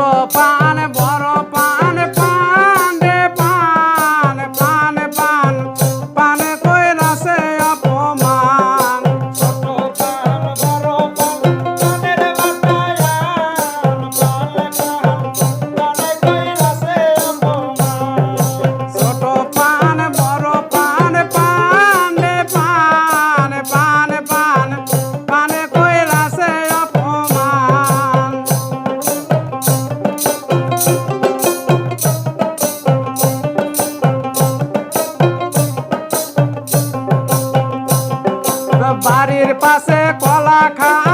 说า গাছে কলা খা